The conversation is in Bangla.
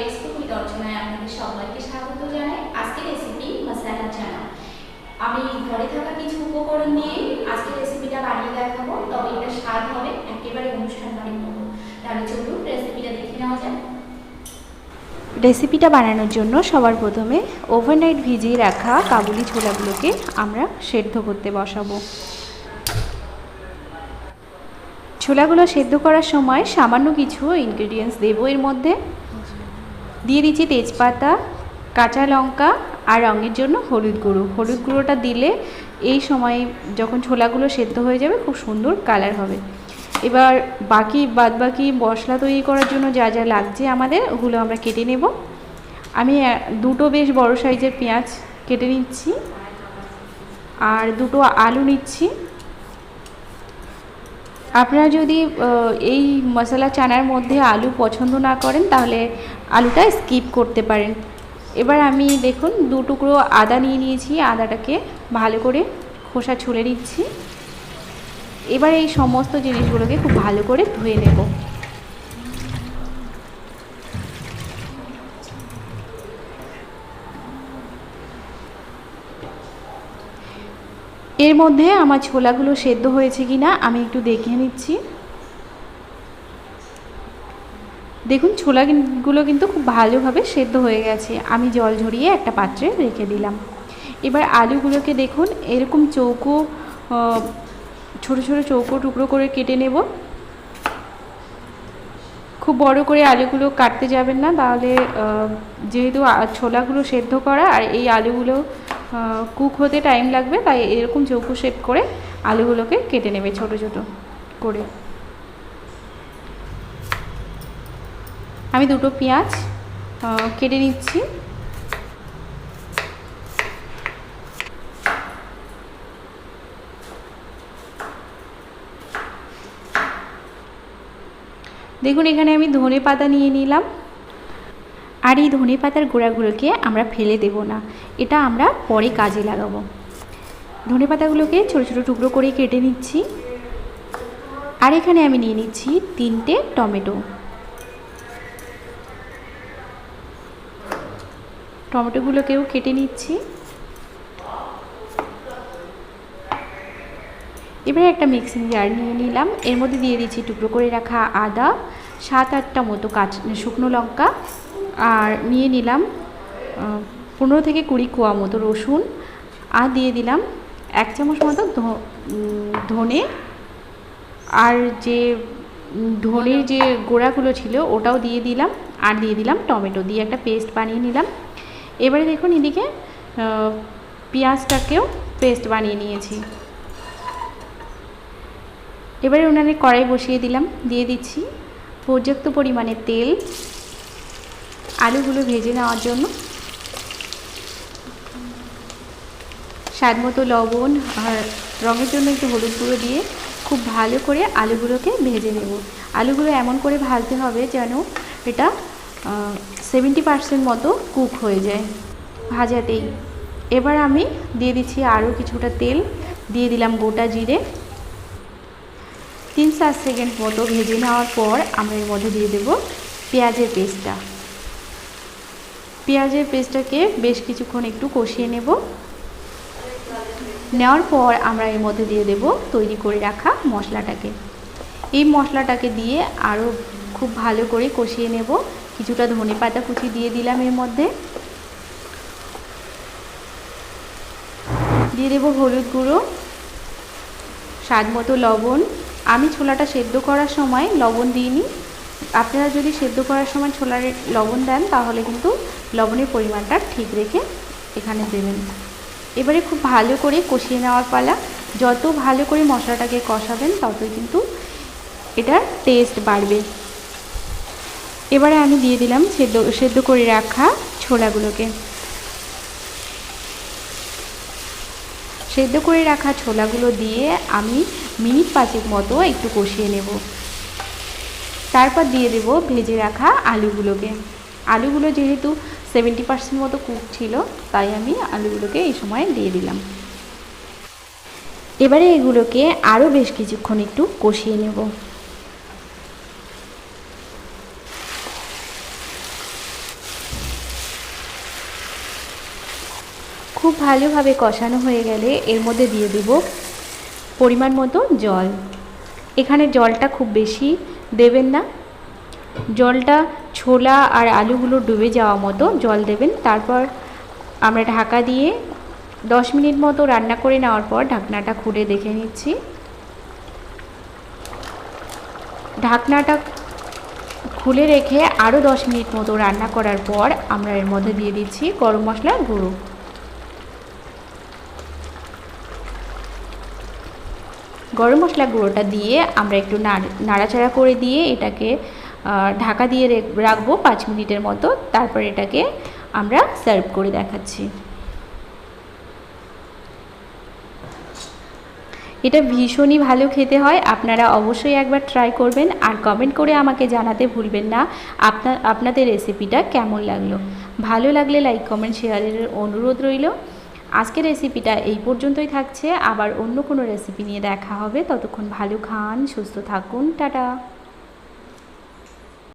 লেটস কুক আপনাদের সবাইকে স্বাগত জানাই। আজকের রেসিপি মশালা চানা আমি ঘরে থাকা কিছু উপকরণ নিয়ে আজকের রেসিপিটা বানিয়ে দেখাবো, তবে এটা স্বাদ হবে, একেবারে অনুষ্ঠান বাড়ির মতো। তাহলে চলুন রেসিপিটা দেখে নেওয়া যাক। রেসিপিটা বানানোর জন্য সবার প্রথমে ওভারনাইট ভিজিয়ে রাখা কাবুলি ছোলাগুলোকে আমরা সেদ্ধ করতে বসাবো। ছোলাগুলো সেদ্ধ করার সময় সামান্য কিছু ইনগ্রেডিয়েন্টস দেবো এর মধ্যে। দিয়ে দিচ্ছি তেজপাতা, কাঁচা লঙ্কা আর রঙের জন্য হলুদ গুঁড়ো। হলুদ গুঁড়োটা দিলে এই সময় যখন ছোলাগুলো সেদ্ধ হয়ে যাবে, খুব সুন্দর কালার হবে। এবার বাকি বাদ বাকি মশলা তৈরি করার জন্য যা যা লাগছে আমাদের, ওগুলো আমরা কেটে নেব। আমি দুটো বেশ বড় সাইজের পেঁয়াজ কেটে নিচ্ছি। আর দুটো আলু নিচ্ছি। আপনারা যদি এই মশলা চানার মধ্যে আলু পছন্দ না করেন, তাহলে আলুটা স্কিপ করতে পারেন। এবার আমি দেখুন, দু টুকরো আদা নিয়ে নিয়েছি। আদাটাকে ভালো করে খোসা ছুলে নিচ্ছি। এবার এই সমস্ত জিনিসগুলোকে খুব ভালো করে ধুয়ে নেব। এর মধ্যে আমার ছোলাগুলো সেদ্ধ হয়েছে কি না আমি একটু দেখে নিচ্ছি। দেখুন, ছোলাগুলো কিন্তু খুব ভালোভাবে সেদ্ধ হয়ে গেছে। আমি জল ঝরিয়ে একটা পাত্রে রেখে দিলাম। এবার আলুগুলোকে দেখুন, এরকম চৌকো ছোট ছোট চৌকো টুকরো করে কেটে নেব। খুব বড় করে আলুগুলো কাটতে যাবেন না, তাহলে যেহেতু ছোলাগুলো সেদ্ধ করা আর এই আলুগুলো কুক হতে টাইম লাগবে, তাই এরকম চৌকো শেপ করে আলুগুলোকে কেটে নেবে ছোট ছোট করে। আমি দুটো পেঁয়াজ কেটে নিচ্ছি। দেখুন, এখানে আমি ধনে পাতা নিয়ে নিলাম। আর এই ধনে পাতার গোড়াগুলোকে আমরা ফেলে দেব না। এটা আমরা পরে কাজে লাগাবো। ধনে পাতাগুলোকে ছোটো ছোটো টুকরো করে কেটে নিচ্ছি। আর এখানে আমি নিয়ে নিচ্ছি তিনটে টমেটো। টমেটোগুলোকেও কেটে নিচ্ছি। এবারে একটা মিক্সিং জার নিয়ে নিলাম। এর মধ্যে দিয়ে দিচ্ছি টুকরো করে রাখা আদা, সাত আটটা মতো কাঁচ শুকনো লঙ্কা আর নিয়ে নিলাম পনেরো থেকে কুড়ি কোয়া মতো রসুন আর দিয়ে দিলাম এক চামচ মতো ধনে আর যে ধনের যে গোড়াগুলো ছিল ওটাও দিয়ে দিলাম আর দিয়ে দিলাম টমেটো দিয়ে একটা পেস্ট বানিয়ে নিলাম। এবারে দেখুন এদিকে পেঁয়াজটাকেও পেস্ট বানিয়ে নিয়েছি। এবারে উনানে কড়াই বসিয়ে দিলাম, দিয়ে দিচ্ছি পর্যাপ্ত পরিমাণে তেল আলুগুলো ভেজে নেওয়ার জন্য। স্বাদ মতো লবণ আর রঙের জন্য একটু হলুদ গুঁড়ো দিয়ে খুব ভালো করে আলুগুলোকে ভেজে নেব। আলুগুলো এমন করে ভাজতে হবে যেন এটা সেভেন্টি পার্সেন্ট মতো কুক হয়ে যায়। ভাজাতেই। এবার আমি দিয়ে দিচ্ছি আরও কিছুটা তেল। দিয়ে দিলাম গোটা জিরে। তিন চার সেকেন্ড মতো ভেজে নেওয়ার পর আমরা এর মধ্যে দিয়ে দেব পেঁয়াজের পেস্টটা। পেঁয়াজের পেস্টটাকে বেশ কিছুক্ষণ একটু কষিয়ে নেব। নেওয়ার পর আমরা এর মধ্যে দিয়ে দেব তৈরি করে রাখা মশলাটাকে। এই মশলাটাকে দিয়ে আরও খুব ভালো করে কষিয়ে নেব। কিছুটা ধনে পাতা কুচি দিয়ে দিলাম এর মধ্যে। দিয়ে দেবো হলুদ গুঁড়ো, স্বাদ মতো লবণ। আমি ছোলাটা সেদ্ধ করার সময় লবণ দিইনি। আপনারা যদি সেদ্ধ করার সময় ছোলার লবণ দেন তাহলে কিন্তু লবণের পরিমাণটা ঠিক রেখে এখানে দেবেন। এবারে খুব ভালো করে কষিয়ে নেওয়ার পালা। যত ভালো করে মশলাটাকে কষাবেন, ততই কিন্তু এটার টেস্ট বাড়বে। এবারে আমি দিয়ে দিলাম সেদ্ধ সেদ্ধ করে রাখা ছোলাগুলোকে। সেদ্ধ করে রাখা ছোলাগুলো দিয়ে আমি মিনিট পাঁচেক মতো একটু কষিয়ে নেব। তারপর দিয়ে দেব ভেজে রাখা আলুগুলোকে। আলুগুলো যেহেতু সেভেন্টি পার্সেন্ট মতো কুক ছিল, তাই আমি আলুগুলোকে এই সময় দিয়ে দিলাম। এবারে এগুলোকে আরও বেশ কিছুক্ষণ একটু কষিয়ে নেব। খুব ভালোভাবে কষানো হয়ে গেলে এর মধ্যে দিয়ে দেব পরিমাণ মতো জল। এখানে জলটা খুব বেশি দেবেন না। জলটা ছোলা আর আলুগুলো ডুবে যাওয়া মতো জল দেবেন। তারপর আমরা ঢাকা দিয়ে দশ মিনিট মতো রান্না করে নেওয়ার পর ঢাকনাটা খুলে দেখে নিচ্ছি। ঢাকনাটা খুলে রেখে আরও দশ মিনিট মতো রান্না করার পর আমরা এর মধ্যে দিয়ে দিচ্ছি গরম মশলার গুঁড়ো। গরম মশলা গুঁড়োটা দিয়ে আমরা একটু নাড়- নাড়াচাড়া করে দিয়ে এটাকে ঢাকা দিয়ে রাখব পাঁচ মিনিটের মতো। তারপর এটাকে আমরা সার্ভ করে দেখাচ্ছি। এটা ভীষণই ভালো খেতে হয়। আপনারা অবশ্যই একবার ট্রাই করবেন আর কমেন্ট করে আমাকে জানাতে ভুলবেন না আপনার আপনাদের রেসিপিটা কেমন লাগল। ভালো লাগলে লাইক কমেন্ট শেয়ারের অনুরোধ রইল। আজকের রেসিপিটা এই পর্যন্তই থাকছে। আবার অন্য কোনো রেসিপি নিয়ে দেখা হবে। ততক্ষণ ভালো খান, সুস্থ থাকুন। টাটা।